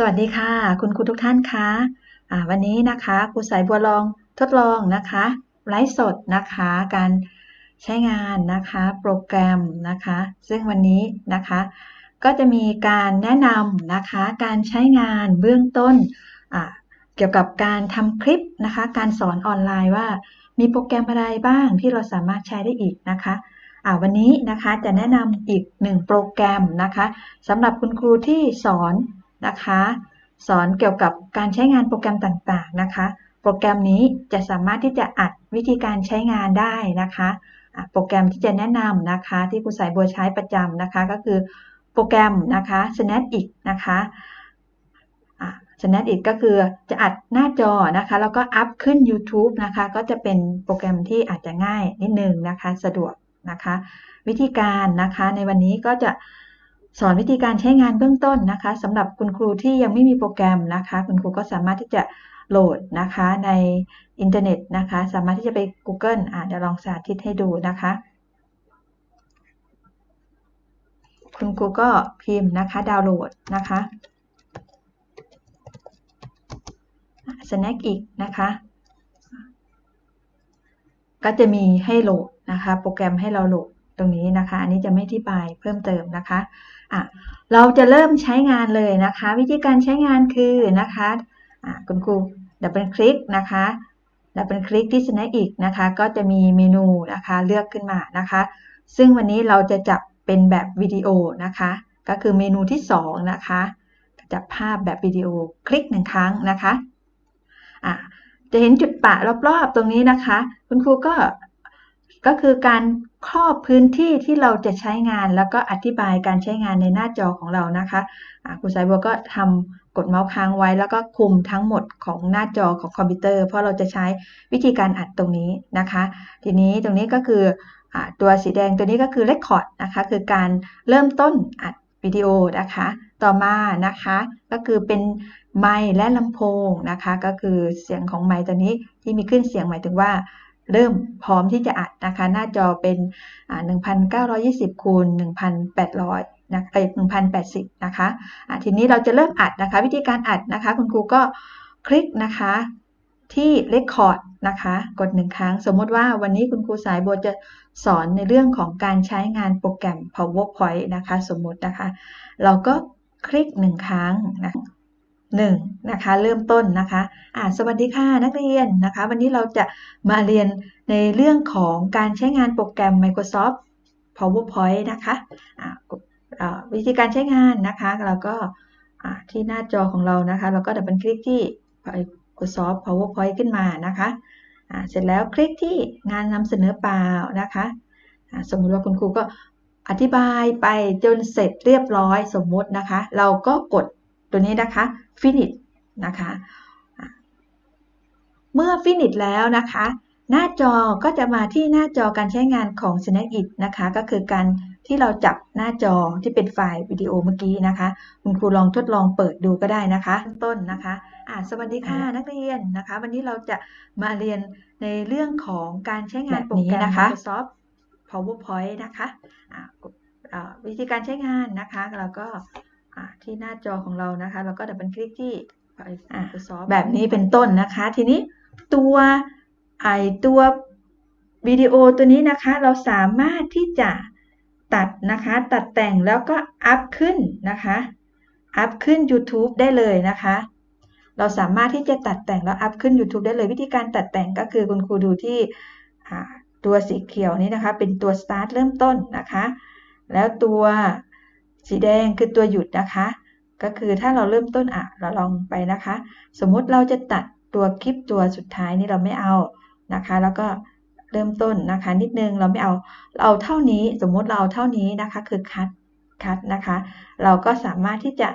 สวัสดีค่ะ คุณครูทุกท่านคะอ่าวันนี้นะคะครูสายบัวลองทดลองนะคะไลฟ์สดนะคะ การใช้งานนะคะโปรแกรมนะคะ ซึ่งวันนี้นะคะ ก็จะมีการแนะนำนะคะการใช้งานเบื้องต้นเกี่ยวกับการทำคลิปนะคะ การสอนออนไลน์ว่า มีโปรแกรมอะไรบ้างที่เราสามารถใช้ได้อีกนะคะวันนี้นะคะจะแนะนำอีกหนึ่งโปรแกรมนะคะสำหรับคุณครูที่สอน นะคะ สอนเกี่ยวกับการใช้งานโปรแกรมต่างๆนะคะ โปรแกรมนี้จะสามารถที่จะอัดวิธีการใช้งานได้นะคะ โปรแกรมที่จะแนะนำนะคะ ที่ครูสายบัวใช้ประจำนะคะ ก็คือโปรแกรมนะคะ Snapit นะคะ Snapit ก็คือจะอัดหน้าจอนะคะ แล้วก็อัพขึ้น YouTube นะคะ ก็จะเป็นโปรแกรมที่อาจจะง่ายนิดนึงนะคะ สะดวกนะคะ วิธีการนะคะในวันนี้ก็จะ สอนวิธีการใช้งานเบื้องต้นนะคะสำหรับคุณครูที่ยังไม่มีโปรแกรมนะคะ คุณครูก็สามารถที่จะโหลดนะคะในอินเทอร์เน็ตนะคะ สามารถที่จะไป Google อ่าเดี๋ยวลองสาธิตให้ดูนะคะ คุณครูก็พิมพ์นะคะดาวน์โหลดนะคะ Snack อีกนะคะ ก็จะมีให้โหลดนะคะ โปรแกรมให้เราโหลด ตรงนี้นะคะ อันนี้จะไม่อธิบายเพิ่มเติมนะคะอะเราจะเริ่มใช้งานเลยนะคะ วิธีการใช้งานคือนะคะอะคุณครูดับเบิลคลิกนะคะดับเบิลคลิกที่ Snack อีกนะคะ ก็จะมีเมนูนะคะเลือกขึ้นมานะคะ ซึ่งวันนี้เราจะจับเป็นแบบวิดีโอนะคะ ก็คือเมนูที่ 2 นะคะจับภาพแบบวิดีโอคลิกหนึ่งครั้งนะคะอะจะเห็นจุดปะรอบๆตรงนี้นะคะ คุณครูก็ ก็คือการครอบพื้นที่ที่เราจะใช้งานแล้วก็อธิบายการใช้งานในหน้าจอของเรานะคะครูสายบัวก็ทำกดเมาส์ค้างไว้แล้วก็คุมทั้งหมดของหน้าจอของคอมพิวเตอร์ เพราะเราจะใช้วิธีการอัดตรงนี้นะคะ ทีนี้ตรงนี้ก็คืออตัวสีแดงตัวนี้ก็คือ Record นะคะคือการเริ่มต้นอัดวิดีโอนะคะ ต่อมานะคะ ก็คือเป็นไมค์และลำโพงนะคะ ก็คือเสียงของไมค์ตัวนี้ที่มีขึ้นเสียงหมายถึงว่า เริ่มพร้อมที่จะอัดนะคะ หน้าจอเป็น1,920คูณ1,800นะเอ้ย1,080 นะคะะทีนี้เราจะเริ่มอัดนะคะ วิธีการอัดนะคะ คุณครูก็คลิกนะคะที่ Record นะคะ กดหนึ่งครั้ง สมมติว่าวันนี้คุณครูสายบัวจะสอนในเรื่องของการใช้งานโปรแกรม PowerPoint นะคะ สมมตินะคะ เราก็คลิกหนึ่งครั้งนะ 1นะคะเริ่มต้นนะคะอ่าสวัสดีค่ะนักเรียนนะคะ วันนี้เราจะมาเรียนในเรื่องของการใช้งานโปรแกรม Microsoft PowerPoint นะคะอ่าวิธีการใช้งานนะคะเราก็ที่หน้าจอของเรานะคะ เราก็ดับเบิลคลิกที่ Microsoft PowerPoint ขึ้นมานะคะเสร็จแล้วคลิกที่งานนำเสนอเปล่านะคะสมมุติว่าคุณครูก็อธิบายไปจนเสร็จเรียบร้อยสมมุตินะคะ เราก็กดตัวนี้นะคะ finish นะคะเมื่อ finish แล้วนะคะ หน้าจอก็จะมาที่หน้าจอการใช้งานของ Snapit นะคะ ก็คือการที่เราจับหน้าจอที่เป็นไฟล์วิดีโอเมื่อกี้นะคะ คุณครูลองทดลองเปิดดูก็ได้นะคะ ต้นนะคะอ่าสวัสดีค่ะนักเรียนนะคะ วันนี้เราจะมาเรียนในเรื่องของการใช้งานโปรแกรม Microsoft PowerPoint นะคะอ่าวิธีการใช้งานนะคะแล้วก็ ที่หน้าจอของเรานะคะเราก็ดับเบิลคลิกที่แบบนี้เป็นต้นนะคะ ทีนี้ตัวไอตัววิดีโอตัวนี้นะคะ เราสามารถที่จะตัดนะคะ ตัดแต่งแล้วก็อัพขึ้นนะคะ อัพขึ้น YouTube ได้เลยนะคะ เราสามารถที่จะตัดแต่งแล้วอัพขึ้น YouTube ได้เลยวิธีการตัดแต่งก็คือคุณครูดูที่ตัวสีเขียวนี้นะคะ เป็นตัว start เริ่มต้นนะคะ แล้วตัว สีแดงคือตัวหยุดนะคะ ก็คือถ้าเราเริ่มต้นอะเราลองไปนะคะ สมมุติเราจะตัดตัวคลิปตัวสุดท้ายนี่เราไม่เอานะคะ แล้วก็เริ่มต้นนะคะ นิดนึงเราไม่เอาเราเอาเท่านี้สมมุติเราเท่านี้นะคะคือคัดคัดนะคะ เราก็สามารถที่จะ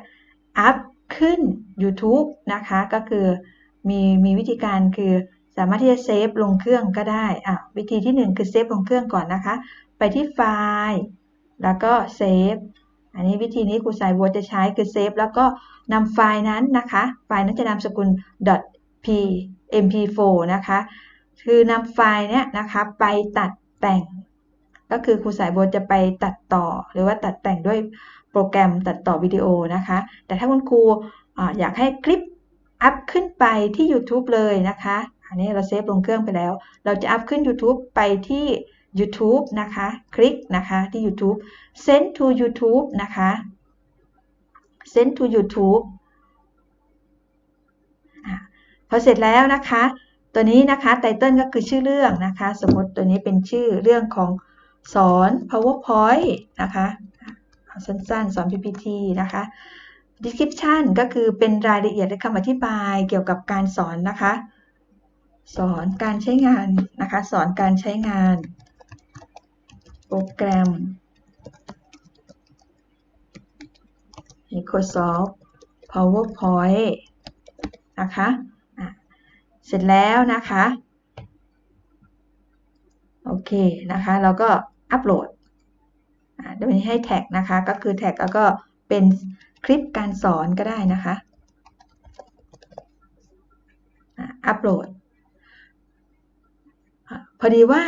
อัพขึ้น YouTube นะคะ ก็คือมีมีวิธีการคือสามารถที่จะเซฟลงเครื่องก็ได้อะวิธีที่ 1 คือเซฟลงเครื่องก่อนนะคะ ไปที่ไฟล์ แล้วก็เซฟ อันนี้วิธีนี้ครูสายบัวจะใช้คือเซฟแล้วก็นำไฟล์นั้นนะคะ ไฟล์นั้นจะนามสกุล .p mp4 นะคะ คือนำไฟล์เนี้ยนะคะไปตัดแต่ง ก็คือครูสายบัวจะไปตัดต่อ หรือว่าตัดแต่งด้วยโปรแกรมตัดต่อวิดีโอนะคะ แต่ถ้าคุณครูอาอยากให้คลิปอัพขึ้นไปที่ YouTube เลยนะคะ อันนี้เราเซฟลงเครื่องไปแล้ว เราจะอัพขึ้น YouTube ไปที่ YouTube นะคะ คลิกนะคะที่ YouTube send to YouTube นะคะ send to YouTube พอเสร็จแล้วนะคะ ตัวนี้นะคะไตเติลก็คือชื่อเรื่องนะคะ สมมติตัวนี้เป็นชื่อเรื่องของสอน PowerPoint นะคะสั้นๆ สอน PPT นะคะ description ก็คือเป็นรายละเอียดและคำอธิบายเกี่ยวกับการสอนนะคะ สอนการใช้งานนะคะ สอนการใช้งาน โปรแกรม Microsoft PowerPoint นะคะะเสร็จแล้วนะคะ โอเคนะคะ เราก็อัปโหลดเดี๋ยวนี้ให้แท็กนะคะ ก็คือแท็กแล้วก็เป็นคลิปการสอนก็ได้นะคะอัปโหลด พอดีว่า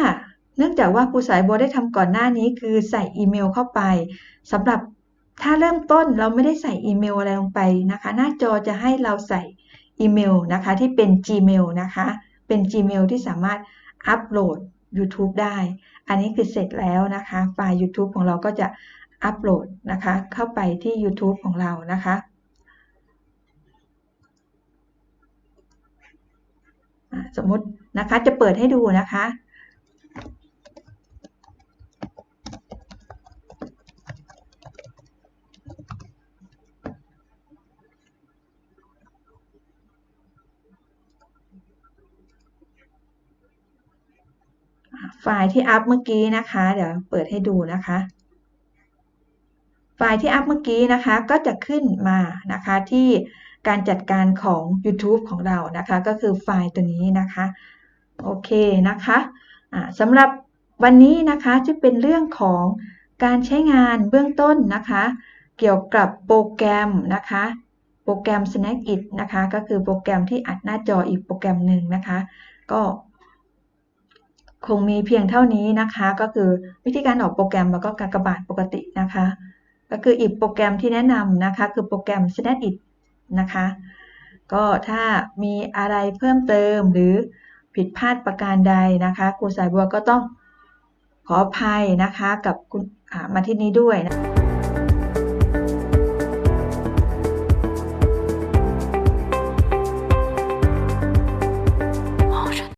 เนื่องจากว่าครูสายบัวได้ทำก่อนหน้านี้คือใส่อีเมลเข้าไปสำหรับถ้าเริ่มต้นเราไม่ได้ใส่อีเมลอะไรลงไปนะคะ หน้าจอจะให้เราใส่อีเมลนะคะที่เป็น Gmail นะคะ เป็น Gmail ที่สามารถอัปโหลด YouTube ได้ อันนี้คือเสร็จแล้วนะคะไฟล์ YouTube ของเราก็จะอัปโหลดนะคะ เข้าไปที่ YouTube ของเรานะคะสมมตินะคะจะเปิดให้ดูนะคะ ไฟล์ที่อัพเมื่อกี้นะคะ เดี๋ยวเปิดให้ดูนะคะ ไฟล์ที่อัพเมื่อกี้นะคะก็จะขึ้นมานะคะที่การจัดการของ YouTube ของเรานะคะ ก็คือไฟล์ตัวนี้นะคะ โอเคนะคะะสำหรับวันนี้นะคะจะเป็นเรื่องของการใช้งานเบื้องต้นนะคะ เกี่ยวกับโปรแกรมนะคะ โปรแกรม Snagit นะคะ ก็คือโปรแกรมที่อัดหน้าจออีกโปรแกรมหนึ่งนะคะ ก็ คงมีเพียงเท่านี้นะคะ ก็คือวิธีการออกโปรแกรมแล้วก็การกระบาดปกตินะคะ ก็คืออีกโปรแกรมที่แนะนำนะคะ คือโปรแกรม Snagit นะคะ ก็ถ้ามีอะไรเพิ่มเติมหรือผิดพลาดประการใดนะคะครูสายบัวก็ต้องขออภัยนะคะกับคุณมาที่นี้ด้วยนะ